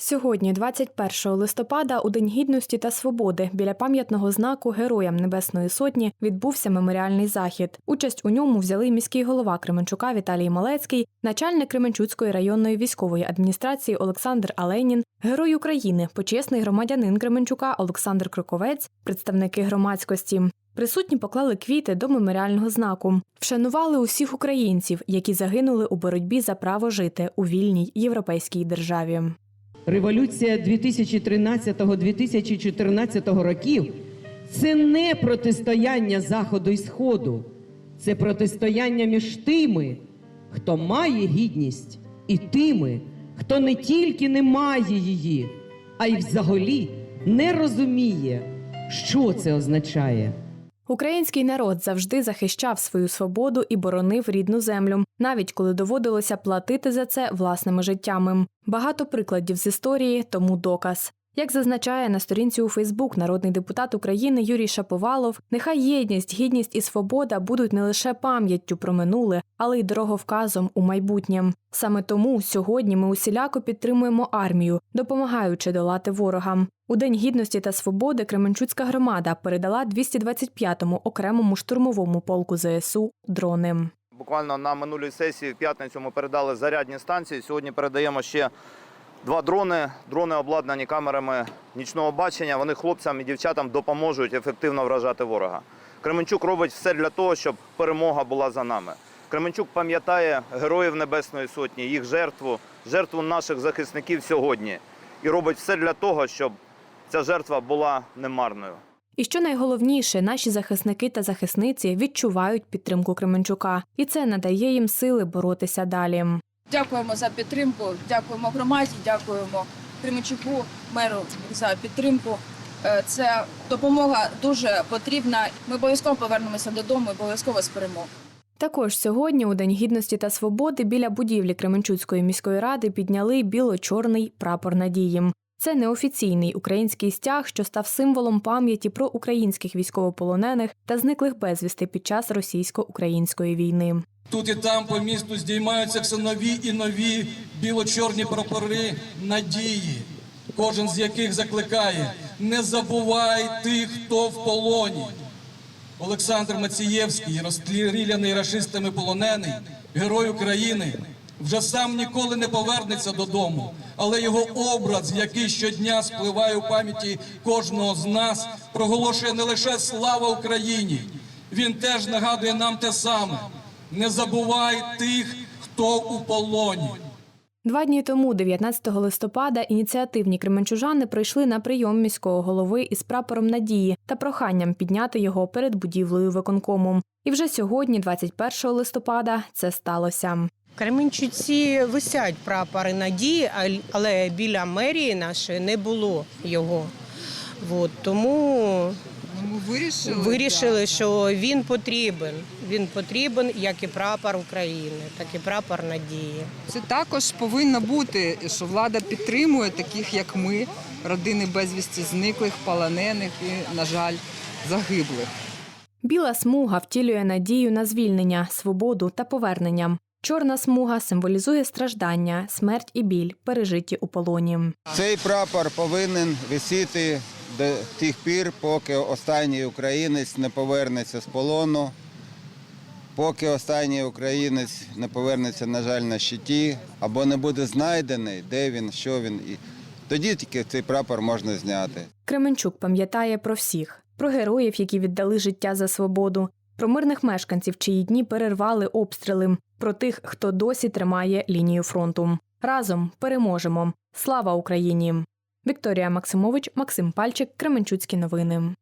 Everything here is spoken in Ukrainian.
Сьогодні, 21 листопада, у День гідності та свободи, біля пам'ятного знаку Героям Небесної Сотні відбувся меморіальний захід. Участь у ньому взяли міський голова Кременчука Віталій Малецький, начальник Кременчуцької районної військової адміністрації Олександр Аленін, герой України, почесний громадянин Кременчука Олександр Кроковець, представники громадськості. Присутні поклали квіти до меморіального знаку, вшанували усіх українців, які загинули у боротьбі за право жити у вільній європейській державі. Революція 2013-2014 років це не протистояння Заходу і Сходу, це протистояння між тими, хто має гідність, і тими, хто не тільки не має її, а й взагалі не розуміє, що це означає. Український народ завжди захищав свою свободу і боронив рідну землю, навіть коли доводилося платити за це власними життями. Багато прикладів з історії, тому доказ. Як зазначає на сторінці у Фейсбук народний депутат України Юрій Шаповалов, нехай єдність, гідність і свобода будуть не лише пам'яттю про минуле, але й дороговказом у майбутнє. Саме тому сьогодні ми усіляко підтримуємо армію, допомагаючи долати ворога. У День гідності та свободи Кременчуцька громада передала 225-му окремому штурмовому полку ЗСУ дрони. Буквально на минулій сесії в п'ятницю ми передали зарядні станції. Сьогодні передаємо ще два дрони. Дрони обладнані камерами нічного бачення. Вони хлопцям і дівчатам допоможуть ефективно вражати ворога. Кременчук робить все для того, щоб перемога була за нами. Кременчук пам'ятає героїв Небесної Сотні, їх жертву, жертву наших захисників сьогодні. І робить все для того, щоб ця жертва була немарною. І що найголовніше, наші захисники та захисниці відчувають підтримку Кременчука, і це надає їм сили боротися далі. Дякуємо за підтримку, дякуємо громаді, дякуємо Кременчуку, меру за підтримку. Е, Це допомога дуже потрібна. Ми обов'язково повернемося додому, і обов'язково з перемогою. Також сьогодні, у День гідності та свободи, біля будівлі Кременчуцької міської ради підняли біло-чорний прапор надії. Це неофіційний український стяг, що став символом пам'яті про українських військовополонених та зниклих безвісти під час російсько-української війни. Тут і там по місту здіймаються все нові і нові біло-чорні прапори надії, кожен з яких закликає: не забувай тих, хто в полоні. Олександр Мацієвський, розстріляний рашистами полонений, герой України, вже сам ніколи не повернеться додому, але його образ, який щодня спливає у пам'яті кожного з нас, проголошує не лише слава Україні. Він теж нагадує нам те саме: не забувай тих, хто у полоні. Два дні тому, 19 листопада, ініціативні кременчужани прийшли на прийом міського голови із прапором надії та проханням підняти його перед будівлею виконкому. І вже сьогодні, 21 листопада, це сталося. Кременчуці висять прапори надії, але біля мерії нашої не було його. От, тому Ми вирішили, вирішили, що він потрібен. Він потрібен, як і прапор України, так і прапор надії. Це також повинно бути, що влада підтримує таких, як ми, родини безвісті зниклих, полонених і, на жаль, загиблих. Біла смуга втілює надію на звільнення, свободу та повернення. Чорна смуга символізує страждання, смерть і біль, пережиті у полоні. Цей прапор повинен висіти до тих пір, поки останній українець не повернеться з полону, поки останній українець не повернеться, на жаль, на щиті, або не буде знайдений, де він, що він. І тоді тільки цей прапор можна зняти. Кременчук пам'ятає про всіх: про героїв, які віддали життя за свободу, про мирних мешканців, чиї дні перервали обстріли, про тих, хто досі тримає лінію фронту. Разом переможемо. Слава Україні! Вікторія Максимович, Максим Пальчик, Кременчуцькі новини.